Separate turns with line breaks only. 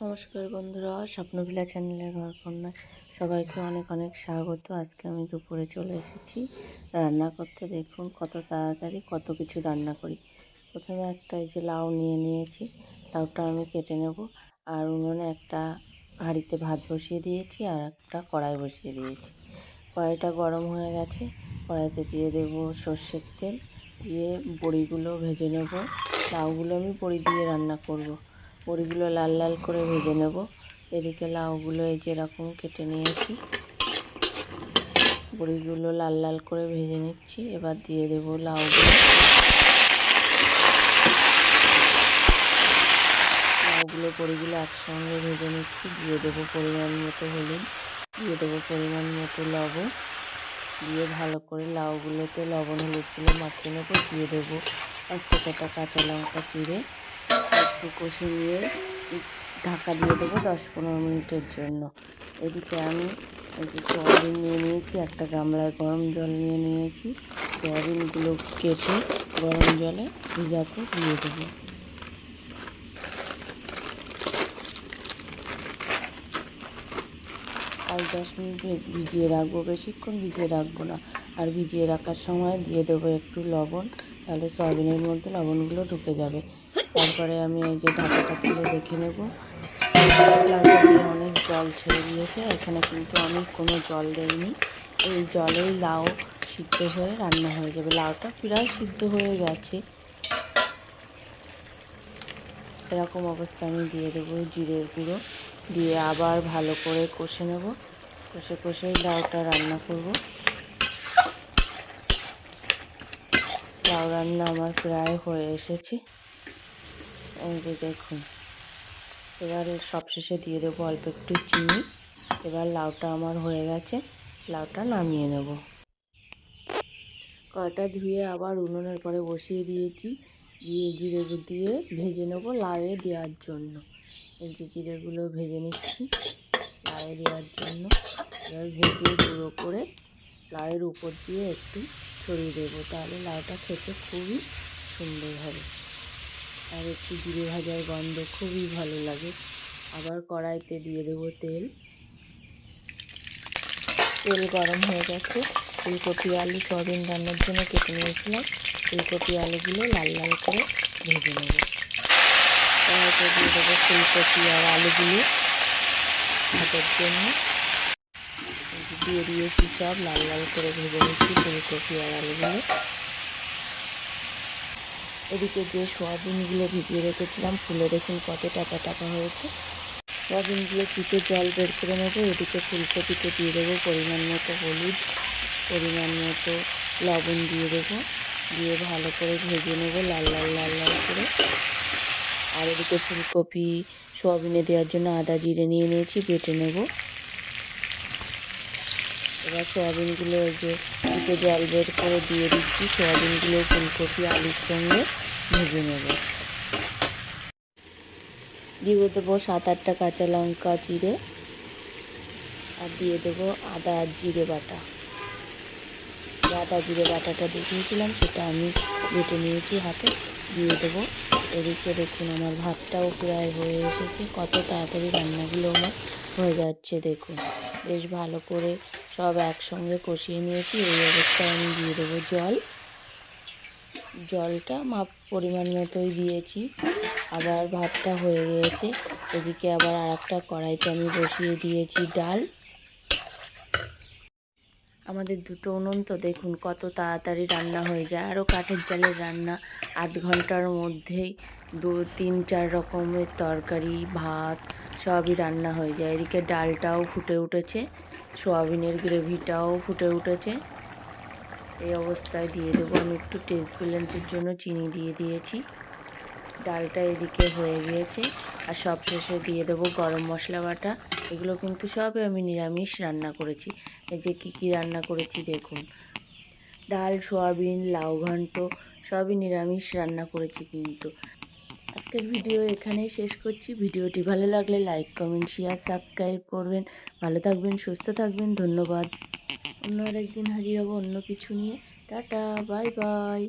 নমস্কার বন্ধুরা, স্বপ্নভিলা চ্যানেলের ঘর কন্যায় সবাইকে অনেক অনেক স্বাগত। আজকে আমি দুপুরে চলে এসেছি। রান্না করতে দেখুন কত তাড়াতাড়ি কত কিছু রান্না করি। প্রথমে একটা এই যে লাউ নিয়ে নিয়েছি, লাউটা আমি কেটে নেব। আর উনুনে একটা হাঁড়িতে ভাত বসিয়ে দিয়েছি আর একটা কড়াই বসিয়ে দিয়েছি। কড়াইটা গরম হয়ে গেছে, কড়াইতে দিয়ে দেব সর্ষের তেল। দিয়ে বড়িগুলো ভেজে নেব। লাউগুলো আমি বড়ি দিয়ে রান্না করব। বড়িগুলো লাল লাল করে ভেজে নেব। এদিকে লাউগুলো এই যেরকম কেটে নিয়েছি। বড়িগুলো লাল লাল করে ভেজে নিচ্ছি। এবার দিয়ে দেব লাউগুলো। লাউগুলো বড়িগুলো একসঙ্গে ভেজে নিচ্ছি। দিয়ে দেবো পরিমাণ মতো হলুদ। দিয়ে দেবো পরিমাণ মতো লবণ। দিয়ে ভালো করে লাউগুলোতে লবণ হলুদগুলো মাখিয়ে নেব। দিয়ে দেবো আস্তে কাটা কাঁচা লঙ্কা চিড়ে। একটু কষে নিয়ে ঢাকা দিয়ে দেবো দশ পনেরো মিনিটের জন্য। এদিকে আমি সোয়াবিন নিয়ে নিয়েছি, একটা গামলায় গরম জল নিয়ে নিয়েছি। সোয়াবিনগুলো কেটে গরম জলে ভিজাতে দিয়ে দেবো। পাঁচ দশ মিনিট ভিজিয়ে রাখব, বেশিক্ষণ ভিজিয়ে রাখব না। আর ভিজিয়ে রাখার সময় দিয়ে দেবো একটু লবণ, তাহলে সয়াবিনের মধ্যে লবণগুলো ঢুকে যাবে। তারপরে আমি এই যে ঢাকাটা তুলে দেখে নেব। অনেক জল ছেড়ে দিয়েছে। এখানে কিন্তু আমি কোনো জল দেইনি। এই জলেই লাউ সিদ্ধ হয়ে রান্না হয়ে যাবে। লাউটা প্রায় সিদ্ধ হয়ে গেছে। এরকম অবস্থা আমি দিয়ে দেবো জিরের গুঁড়ো। দিয়ে আবার ভালো করে কষে নেব। কষে কষে লাউটা রান্না করব। লাউ রান্না আমার প্রায় হয়ে এসেছে। এই যে দেখুন, এবার সবশেষে দিয়ে দেবো অল্প একটু চিনি। এবার লাউটা আমার হয়ে গেছে, লাউটা নামিয়ে নেব। কয়টা ধুয়ে আবার উনুনের পরে বসিয়ে দিয়েছি, দিয়ে জিরে দিয়ে ভেজে নেব লাউয়ে দেওয়ার জন্য। এই যে জিরেগুলো ভেজে নিচ্ছি লাউয়ে দেওয়ার জন্য। এবার ভেজে গুঁড়ো করে লাউয়ের উপর দিয়ে একটু ছড়িয়ে দেবো, তাহলে লাউটা খেতে খুবই সুন্দর হবে। আর একটু জিরে ভাজার গন্ধ খুবই ভালো লাগে। আবার কড়াইতে দিয়ে দেবো তেল। তেল গরম হয়ে গেছে। ফুলকপি, আলু, সয়াবিন রান্নার জন্য কেটে নিয়েছিলাম। ফুলকপি, আলুগুলো লাল লাল করে ভেজে নেব। কড়াইতে দিয়ে দেবো ফুলকপি আর আলুগুলো ভাতের জন্য। দিয়ে দিয়েছি সব, লাল লাল করে ভেজে নিচ্ছি ফুলকপি আর আলুগুলো। এদিকে যে সোয়াবিনগুলো ভিজিয়ে রেখেছিলাম ফুলে দেখুন কত টাকা টাকা হয়েছে। সোয়াবিনগুলো চিপে জল বের করে নেব, এদিকে ফুলকপিতে দিয়ে দেবো, পরিমাণ মতো হলুদ, পরিমাণ মতো লবণ দিয়ে দেবো, দিয়ে ভালো করে ভেজে নেব লাল লাল লাল লাল করে। আর এদিকে ফুলকপি সোয়াবিনে দেওয়ার জন্য আদা জিরে নিয়ে নিয়েছি, বেটে নেব। এবার সোয়াবিনগুলো ওই যে দিকে জল বের করে দিয়ে দিচ্ছি। সোয়াবিনগুলো ফুলকপি, আলুর সঙ্গে ভেজে নেব। দিয়ে দেবো সাত আটটা কাঁচা লঙ্কা চিড়ে আর দিয়ে দেবো আদা আর জিরে বাটা। আদা জিরে বাটাটা দেখিয়েছিলাম সেটা আমি বেটে নিয়েছি হাতে। দিয়ে দেবো এদিকে দেখুন, আমার ভাতটাও প্রায় হয়ে এসেছে। কত তাড়াতাড়ি রান্নাগুলো আমার হয়ে যাচ্ছে, দেখুন। বেশ ভালো করে সব একসঙ্গে কষিয়ে নিয়েছি। এই অবস্থায় আমি দিয়ে দেবো জল। জলটা মাপ পরিমাণ মতোই দিয়েছি। আবার ভাতটা হয়ে গিয়েছে। এদিকে আবার আর একটা কড়াইতে আমি বসিয়ে দিয়েছি ডাল। আমাদের দুটো উনুন তো দেখুন কত তাড়াতাড়ি রান্না হয়ে যায়। আরও কাঠের জালের রান্না। আধ ঘণ্টার মধ্যেই দু তিন চার রকমের তরকারি, ভাত সবই রান্না হয়ে যায়। এদিকে ডালটাও ফুটে উঠেছে, সোয়াবিনের গ্রেভিটাও ফুটে উঠেছে। এই অবস্থায় দিয়ে দেবো। আমি একটু টেস্ট ব্যালেন্সের জন্য চিনি দিয়ে দিয়েছি। ডালটা এদিকে হয়ে গিয়েছে আর সব শেষে দিয়ে দেবো গরম মশলা বাটা। এগুলো কিন্তু সবই আমি নিরামিষ রান্না করেছি। এই যে কী কী রান্না করেছি দেখুন। ডাল, সোয়াবিন, লাউ ঘন্ট সবই নিরামিষ রান্না করেছি কিন্তু। আজকের ভিডিও এখানেই শেষ করছি। ভিডিওটি ভালো লাগলে লাইক কমেন্ট শেয়ার সাবস্ক্রাইব করবেন। ভালো থাকবেন, সুস্থ থাকবেন। ধন্যবাদ। অন্য আরেকদিন হাজির হব অন্য কিছু নিয়ে। Tata bye bye